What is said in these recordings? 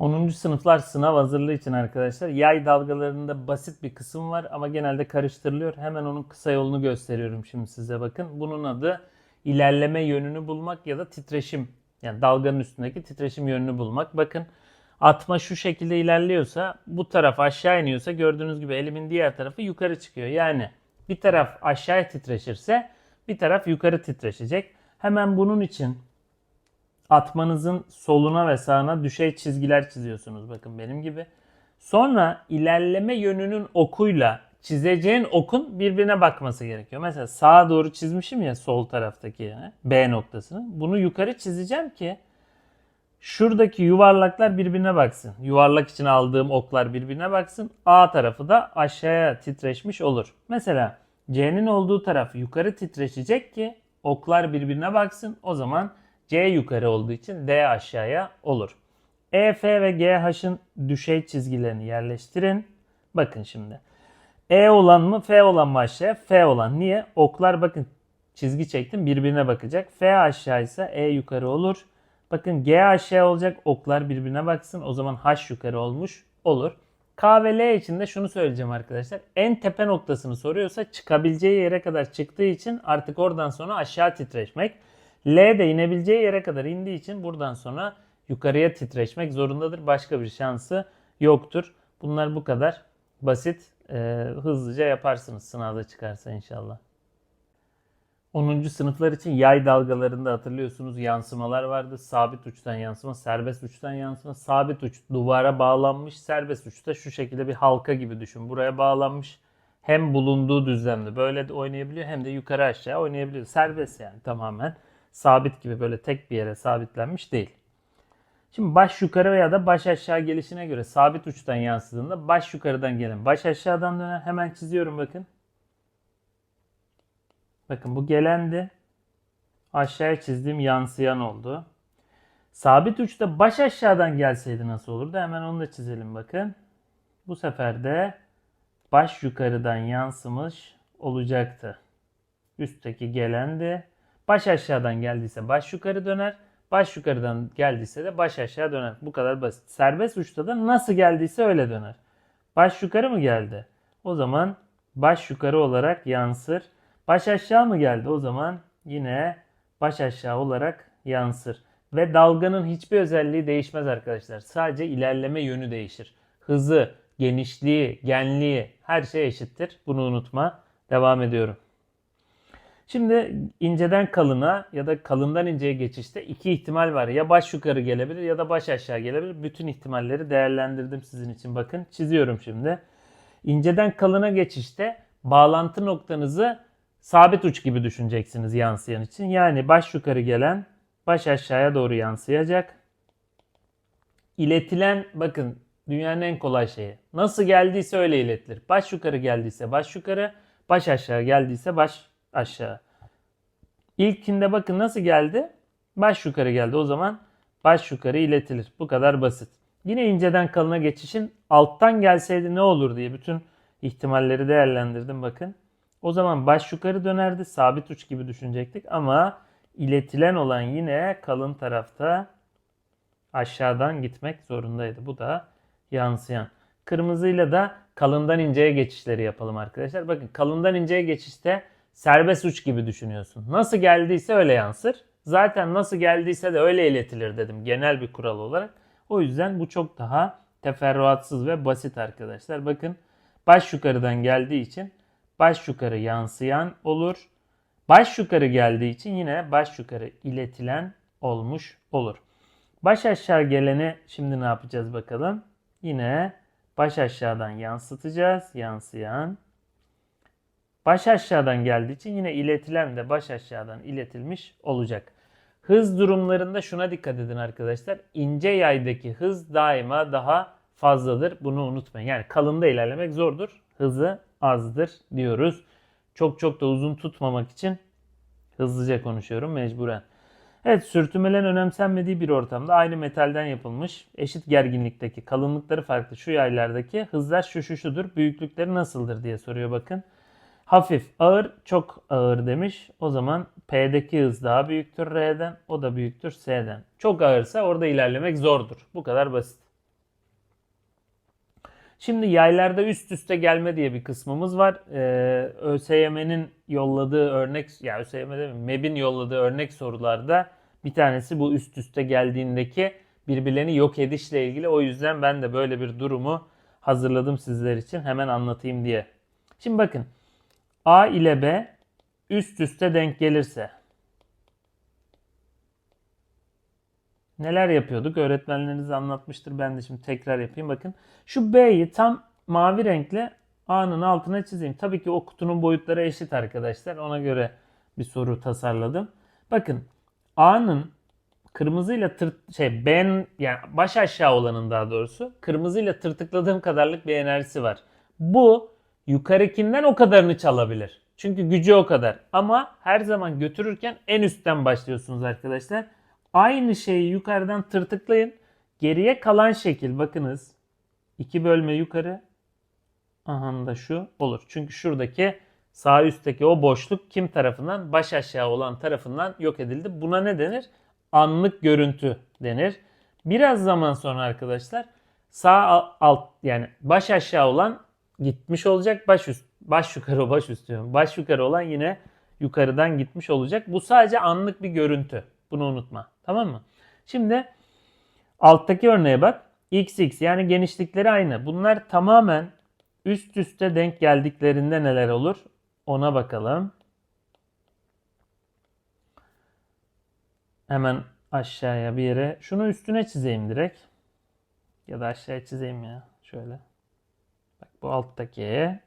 10. sınıflar sınav hazırlığı için arkadaşlar yay dalgalarında basit bir kısım var ama genelde karıştırılıyor. Hemen onun kısa yolunu gösteriyorum şimdi size bakın. Bunun adı ilerleme yönünü bulmak ya da titreşim. Yani dalganın üstündeki titreşim yönünü bulmak. Bakın atma şu şekilde ilerliyorsa bu taraf aşağı iniyorsa gördüğünüz gibi elimin diğer tarafı yukarı çıkıyor. Yani bir taraf aşağıya titreşirse bir taraf yukarı titreşecek. Hemen bunun için atmanızın soluna ve sağına düşey çizgiler çiziyorsunuz bakın benim gibi. Sonra ilerleme yönünün okuyla çizeceğin okun birbirine bakması gerekiyor. Mesela sağa doğru çizmişim ya sol taraftaki yani B noktasını. Bunu yukarı çizeceğim ki şuradaki yuvarlaklar birbirine baksın. Yuvarlak için aldığım oklar birbirine baksın. A tarafı da aşağıya titreşmiş olur. Mesela C'nin olduğu taraf yukarı titreşecek ki oklar birbirine baksın. O zaman C yukarı olduğu için D aşağıya olur. E, F ve G, H'ın düşey çizgilerini yerleştirin. Bakın şimdi. E olan mı F olan mı aşağıya? F olan. Niye? Oklar bakın çizgi çektim birbirine bakacak. F aşağıysa E yukarı olur. Bakın G aşağı olacak oklar birbirine baksın. O zaman H yukarı olmuş olur. K ve L için de şunu söyleyeceğim arkadaşlar. En tepe noktasını soruyorsa çıkabileceği yere kadar çıktığı için artık oradan sonra aşağı titreşmek. L de inebileceği yere kadar indiği için buradan sonra yukarıya titreşmek zorundadır. Başka bir şansı yoktur. Bunlar bu kadar basit. Ee, hızlıca yaparsınız sınavda çıkarsa inşallah. 10. sınıflar için yay dalgalarında hatırlıyorsunuz yansımalar vardı. Sabit uçtan yansıma, serbest uçtan yansıma. Sabit uç duvara bağlanmış, serbest uçta şu şekilde bir halka gibi düşün. Buraya bağlanmış. Hem bulunduğu düzlemde böyle de oynayabiliyor hem de yukarı aşağı oynayabiliyor. Serbest yani tamamen. Sabit gibi böyle tek bir yere sabitlenmiş değil. Şimdi baş yukarı veya da baş aşağı gelişine göre sabit uçtan yansıdığında baş yukarıdan gelen baş aşağıdan döner. Hemen çiziyorum bakın. Bakın bu gelendi. Aşağıya çizdiğim yansıyan oldu. Sabit uçta baş aşağıdan gelseydi nasıl olurdu? Hemen onu da çizelim bakın. Bu sefer de baş yukarıdan yansımış olacaktı. Üstteki gelendi. Baş aşağıdan geldiyse baş yukarı döner. Baş yukarıdan geldiyse de baş aşağı döner. Bu kadar basit. Serbest uçta da nasıl geldiyse öyle döner. Baş yukarı mı geldi? O zaman baş yukarı olarak yansır. Baş aşağı mı geldi? O zaman yine baş aşağı olarak yansır. Ve dalganın hiçbir özelliği değişmez arkadaşlar. Sadece ilerleme yönü değişir. Hızı, genişliği, genliği her şey eşittir. Bunu unutma. Devam ediyorum. Şimdi inceden kalına ya da kalından inceye geçişte iki ihtimal var. Ya baş yukarı gelebilir ya da baş aşağı gelebilir. Bütün ihtimalleri değerlendirdim sizin için. Bakın çiziyorum şimdi. İnceden kalına geçişte bağlantı noktanızı sabit uç gibi düşüneceksiniz yansıyan için. Yani baş yukarı gelen baş aşağıya doğru yansıyacak. İletilen bakın dünyanın en kolay şeyi. Nasıl geldiyse öyle iletilir. Baş yukarı geldiyse baş yukarı, baş aşağı geldiyse baş aşağı. İlkinde bakın nasıl geldi? Baş yukarı geldi. O zaman baş yukarı iletilir. Bu kadar basit. Yine inceden kalına geçişin alttan gelseydi ne olur diye bütün ihtimalleri değerlendirdim bakın. O zaman baş yukarı dönerdi. Sabit uç gibi düşünecektik ama iletilen olan yine kalın tarafta aşağıdan gitmek zorundaydı. Bu da yansıyan. Kırmızıyla da kalından inceye geçişleri yapalım arkadaşlar. Bakın kalından inceye geçişte serbest uç gibi düşünüyorsun. Nasıl geldiyse öyle yansır. Zaten nasıl geldiyse de öyle iletilir dedim genel bir kural olarak. O yüzden bu çok daha teferruatsız ve basit arkadaşlar. Bakın baş yukarıdan geldiği için baş yukarı yansıyan olur. Baş yukarı geldiği için yine baş yukarı iletilen olmuş olur. Baş aşağı geleni şimdi ne yapacağız bakalım. Yine baş aşağıdan yansıtacağız. Yansıyan. Baş aşağıdan geldiği için yine iletilen de baş aşağıdan iletilmiş olacak. Hız durumlarında şuna dikkat edin arkadaşlar. İnce yaydaki hız daima daha fazladır. Bunu unutmayın. Yani kalında ilerlemek zordur. Hızı azdır diyoruz. Çok çok da uzun tutmamak için hızlıca konuşuyorum mecburen. Evet sürtünmelerin önemsenmediği bir ortamda aynı metalden yapılmış eşit gerginlikteki kalınlıkları farklı şu yaylardaki hızlar şu şu şudur büyüklükleri nasıldır diye soruyor bakın. Hafif, ağır, çok ağır demiş. O zaman P'deki hız daha büyüktür R'den, o da büyüktür S'den. Çok ağırsa orada ilerlemek zordur. Bu kadar basit. Şimdi yaylarda üst üste gelme diye bir kısmımız var. Ee, ÖSYM'nin yolladığı örnek, ya ÖSYM değil mi? MEB'in yolladığı örnek sorularda bir tanesi bu üst üste geldiğindeki birbirlerini yok edişle ilgili. O yüzden ben de böyle bir durumu hazırladım sizler için. Hemen anlatayım diye. Şimdi bakın. A ile B üst üste denk gelirse neler yapıyorduk? Öğretmenleriniz anlatmıştır. Ben de şimdi tekrar yapayım. Bakın şu B'yi tam mavi renkle A'nın altına çizeyim. Tabii ki o kutunun boyutları eşit arkadaşlar. Ona göre bir soru tasarladım. Bakın A'nın kırmızıyla tırt şey B'nin yani baş aşağı olanın daha doğrusu kırmızıyla tırtıkladığım kadarlık bir enerjisi var. Bu yukarıkinden o kadarını çalabilir. Çünkü gücü o kadar. Ama her zaman götürürken en üstten başlıyorsunuz arkadaşlar. Aynı şeyi yukarıdan tırtıklayın. Geriye kalan şekil bakınız. 2 bölme yukarı. Aha da şu olur. Çünkü şuradaki sağ üstteki o boşluk kim tarafından? Baş aşağı olan tarafından yok edildi. Buna ne denir? Anlık görüntü denir. Biraz zaman sonra arkadaşlar sağ alt yani baş aşağı olan gitmiş olacak. Baş üst baş yukarı baş üst diyorum. Baş yukarı olan yine yukarıdan gitmiş olacak. Bu sadece anlık bir görüntü. Bunu unutma. Tamam mı? Şimdi alttaki örneğe bak. XX yani genişlikleri aynı. Bunlar tamamen üst üste denk geldiklerinde neler olur? Ona bakalım. Hemen aşağıya bir yere. Şunu üstüne çizeyim direkt. Ya da aşağıya çizeyim ya. Şöyle. Bu alttaki.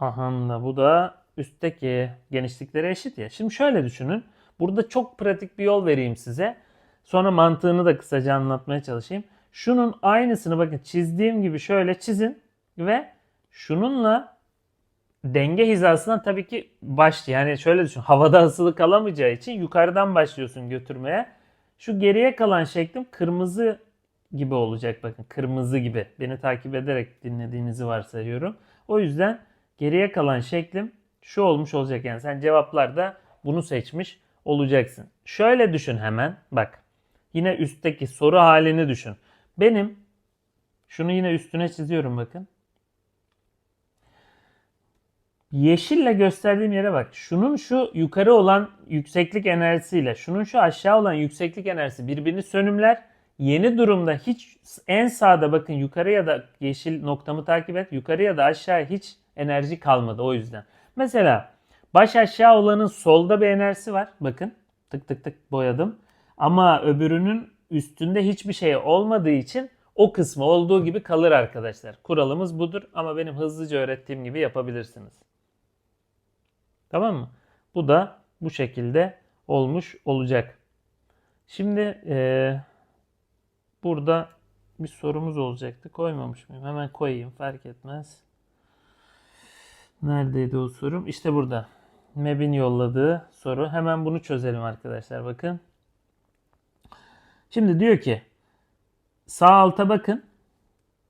Aha da bu da üstteki genişlikleri eşit ya. Şimdi şöyle düşünün. Burada çok pratik bir yol vereyim size. Sonra mantığını da kısaca anlatmaya çalışayım. Şunun aynısını bakın çizdiğim gibi şöyle çizin ve şununla denge hizasından tabii ki baş yani şöyle düşün havada asılı kalamayacağı için yukarıdan başlıyorsun götürmeye. Şu geriye kalan şeklim kırmızı gibi olacak bakın kırmızı gibi. Beni takip ederek dinlediğinizi varsayıyorum. O yüzden geriye kalan şeklim şu olmuş olacak yani sen cevaplarda bunu seçmiş olacaksın. Şöyle düşün hemen bak. Yine üstteki soru halini düşün. Benim şunu yine üstüne çiziyorum bakın. Yeşille gösterdiğim yere bak. Şunun şu yukarı olan yükseklik enerjisiyle şunun şu aşağı olan yükseklik enerjisi birbirini sönümler. Yeni durumda hiç en sağda bakın yukarı ya da yeşil noktamı takip et. Yukarı ya da aşağı hiç enerji kalmadı o yüzden. Mesela baş aşağı olanın solda bir enerjisi var. Bakın tık tık tık boyadım. Ama öbürünün üstünde hiçbir şey olmadığı için o kısmı olduğu gibi kalır arkadaşlar. Kuralımız budur ama benim hızlıca öğrettiğim gibi yapabilirsiniz. Tamam mı? Bu da bu şekilde olmuş olacak. Şimdi e, burada bir sorumuz olacaktı. Koymamış mıyım? Hemen koyayım fark etmez. Neredeydi o sorum? İşte burada. MEB'in yolladığı soru. Hemen bunu çözelim arkadaşlar bakın. Şimdi diyor ki sağ alta bakın.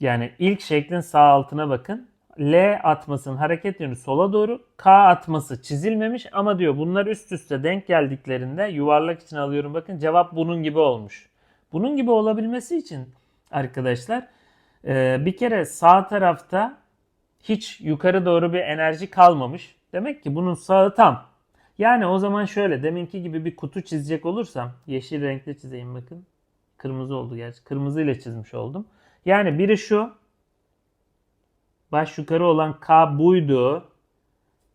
Yani ilk şeklin sağ altına bakın. L atmasının hareket yönü sola doğru. K atması çizilmemiş ama diyor bunlar üst üste denk geldiklerinde yuvarlak için alıyorum. Bakın cevap bunun gibi olmuş. Bunun gibi olabilmesi için arkadaşlar e, bir kere sağ tarafta hiç yukarı doğru bir enerji kalmamış. Demek ki bunun sağı tam. Yani o zaman şöyle deminki gibi bir kutu çizecek olursam yeşil renkle çizeyim bakın. Kırmızı oldu gerçi. Kırmızı ile çizmiş oldum. Yani biri şu. Baş yukarı olan K buydu.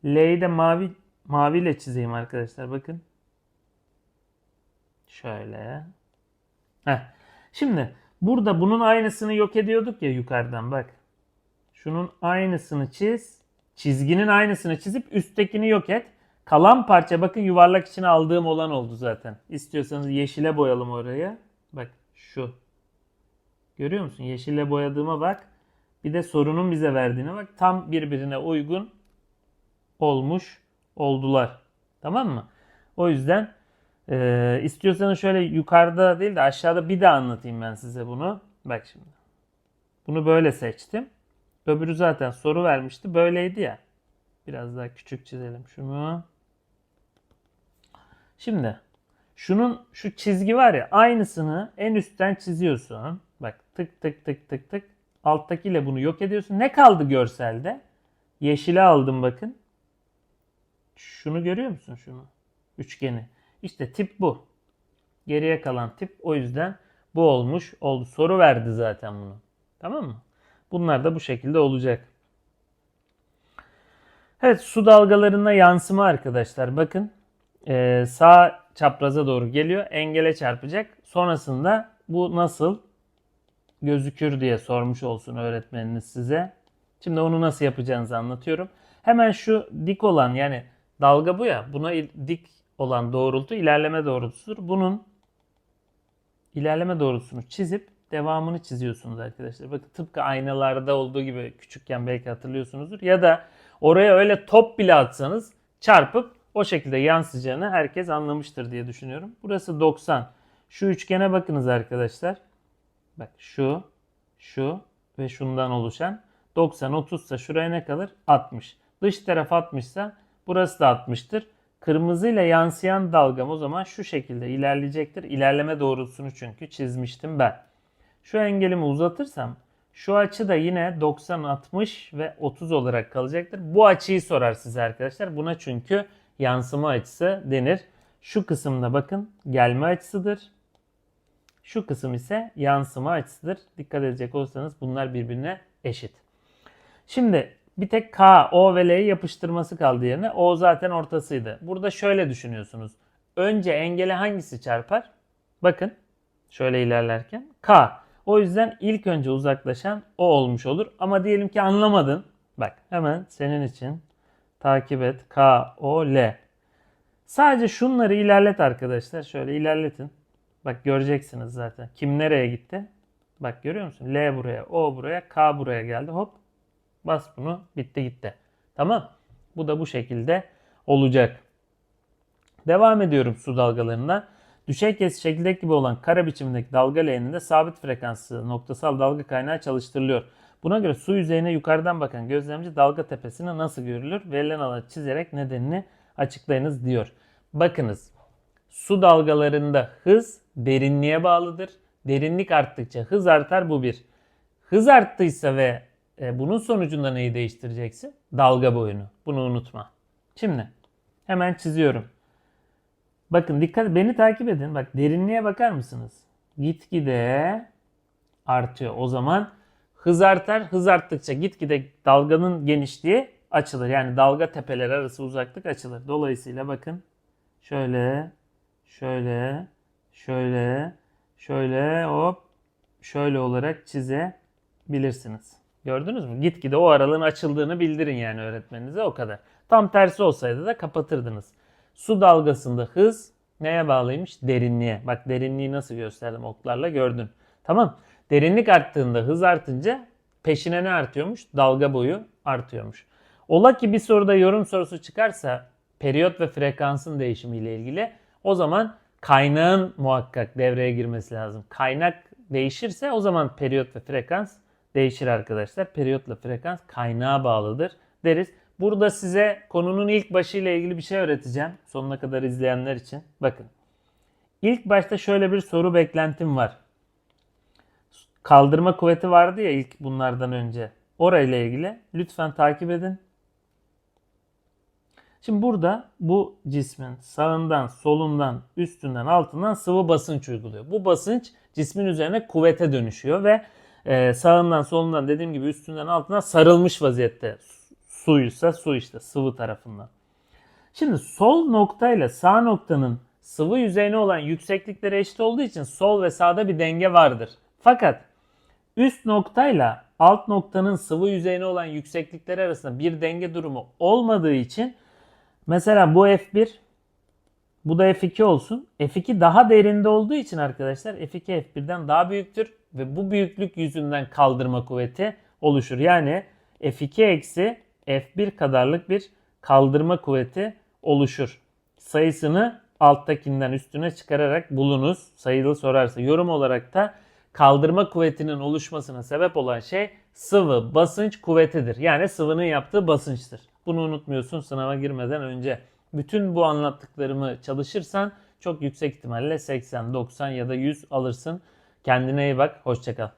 L'yi de mavi maviyle çizeyim arkadaşlar bakın. Şöyle. Heh. Şimdi burada bunun aynısını yok ediyorduk ya yukarıdan bak. Şunun aynısını çiz. Çizginin aynısını çizip üsttekini yok et. Kalan parça bakın yuvarlak içine aldığım olan oldu zaten. İstiyorsanız yeşile boyalım oraya. Bak şu. Görüyor musun? Yeşille boyadığıma bak. Bir de sorunun bize verdiğine bak. Tam birbirine uygun olmuş oldular. Tamam mı? O yüzden e, istiyorsanız şöyle yukarıda değil de aşağıda bir daha anlatayım ben size bunu. Bak şimdi. Bunu böyle seçtim. Öbürü zaten soru vermişti. Böyleydi ya. Biraz daha küçük çizelim şunu. Şimdi şunun şu çizgi var ya aynısını en üstten çiziyorsun. Bak tık tık tık tık tık. Alttakiyle bunu yok ediyorsun. Ne kaldı görselde? Yeşili aldım bakın. Şunu görüyor musun şunu? Üçgeni. İşte tip bu. Geriye kalan tip o yüzden bu olmuş oldu. Soru verdi zaten bunu. Tamam mı? Bunlar da bu şekilde olacak. Evet su dalgalarına yansıma arkadaşlar. Bakın Ee, sağ çapraza doğru geliyor. Engele çarpacak. Sonrasında bu nasıl gözükür diye sormuş olsun öğretmeniniz size. Şimdi onu nasıl yapacağınızı anlatıyorum. Hemen şu dik olan yani dalga bu ya buna dik olan doğrultu ilerleme doğrultusudur. Bunun ilerleme doğrultusunu çizip devamını çiziyorsunuz arkadaşlar. Bakın tıpkı aynalarda olduğu gibi küçükken belki hatırlıyorsunuzdur. Ya da oraya öyle top bile atsanız çarpıp o şekilde yansıyacağını herkes anlamıştır diye düşünüyorum. Burası 90. Şu üçgene bakınız arkadaşlar. Bak şu, şu ve şundan oluşan 90 30 ise şuraya ne kalır? 60. Dış taraf 60 ise burası da 60'tır. Kırmızıyla yansıyan dalgam o zaman şu şekilde ilerleyecektir. İlerleme doğrultusunu çünkü çizmiştim ben. Şu engelimi uzatırsam şu açı da yine 90, 60 ve 30 olarak kalacaktır. Bu açıyı sorar size arkadaşlar. Buna çünkü yansıma açısı denir. Şu kısımda bakın gelme açısıdır. Şu kısım ise yansıma açısıdır. Dikkat edecek olursanız bunlar birbirine eşit. Şimdi bir tek K, O ve L'yi yapıştırması kaldı yerine. O zaten ortasıydı. Burada şöyle düşünüyorsunuz. Önce engele hangisi çarpar? Bakın şöyle ilerlerken K. O yüzden ilk önce uzaklaşan o olmuş olur. Ama diyelim ki anlamadın. Bak hemen senin için takip et. K, O, L. Sadece şunları ilerlet arkadaşlar. Şöyle ilerletin. Bak göreceksiniz zaten. Kim nereye gitti? Bak görüyor musun? L buraya, O buraya, K buraya geldi. Hop. Bas bunu. Bitti gitti. Tamam. Bu da bu şekilde olacak. Devam ediyorum su dalgalarına. Düşey kes şekildeki gibi olan kare biçimindeki dalga leğeninde sabit frekanslı noktasal dalga kaynağı çalıştırılıyor. Buna göre su yüzeyine yukarıdan bakan gözlemci dalga tepesini nasıl görülür? Verilen alanı çizerek nedenini açıklayınız diyor. Bakınız su dalgalarında hız derinliğe bağlıdır. Derinlik arttıkça hız artar bu bir. Hız arttıysa ve e, bunun sonucunda neyi değiştireceksin? Dalga boyunu. Bunu unutma. Şimdi hemen çiziyorum. Bakın dikkat beni takip edin. Bak derinliğe bakar mısınız? Gitgide artıyor. O zaman hız artar. Hız arttıkça gitgide dalganın genişliği açılır. Yani dalga tepeler arası uzaklık açılır. Dolayısıyla bakın şöyle şöyle şöyle şöyle hop şöyle olarak çizebilirsiniz. Gördünüz mü? Gitgide o aralığın açıldığını bildirin yani öğretmeninize o kadar. Tam tersi olsaydı da kapatırdınız. Su dalgasında hız neye bağlıymış? Derinliğe. Bak derinliği nasıl gösterdim oklarla gördün. Tamam. Derinlik arttığında hız artınca peşine ne artıyormuş? Dalga boyu artıyormuş. Ola ki bir soruda yorum sorusu çıkarsa periyot ve frekansın değişimiyle ilgili o zaman kaynağın muhakkak devreye girmesi lazım. Kaynak değişirse o zaman periyot ve frekans değişir arkadaşlar. Periyotla frekans kaynağa bağlıdır deriz. Burada size konunun ilk başıyla ilgili bir şey öğreteceğim. Sonuna kadar izleyenler için. Bakın. İlk başta şöyle bir soru beklentim var. Kaldırma kuvveti vardı ya ilk bunlardan önce. Orayla ilgili lütfen takip edin. Şimdi burada bu cismin sağından, solundan, üstünden, altından sıvı basınç uyguluyor. Bu basınç cismin üzerine kuvvete dönüşüyor ve e, sağından, solundan dediğim gibi üstünden, altından sarılmış vaziyette. Suysa su işte sıvı tarafından. Şimdi sol noktayla sağ noktanın sıvı yüzeyine olan yükseklikleri eşit olduğu için sol ve sağda bir denge vardır. Fakat üst noktayla alt noktanın sıvı yüzeyine olan yükseklikleri arasında bir denge durumu olmadığı için mesela bu F1 bu da F2 olsun. F2 daha derinde olduğu için arkadaşlar F2 F1'den daha büyüktür ve bu büyüklük yüzünden kaldırma kuvveti oluşur. Yani F2 eksi F1 kadarlık bir kaldırma kuvveti oluşur. Sayısını alttakinden üstüne çıkararak bulunuz. Sayılı sorarsa yorum olarak da kaldırma kuvvetinin oluşmasına sebep olan şey sıvı basınç kuvvetidir. Yani sıvının yaptığı basınçtır. Bunu unutmuyorsun sınava girmeden önce. Bütün bu anlattıklarımı çalışırsan çok yüksek ihtimalle 80, 90 ya da 100 alırsın. Kendine iyi bak. Hoşçakal.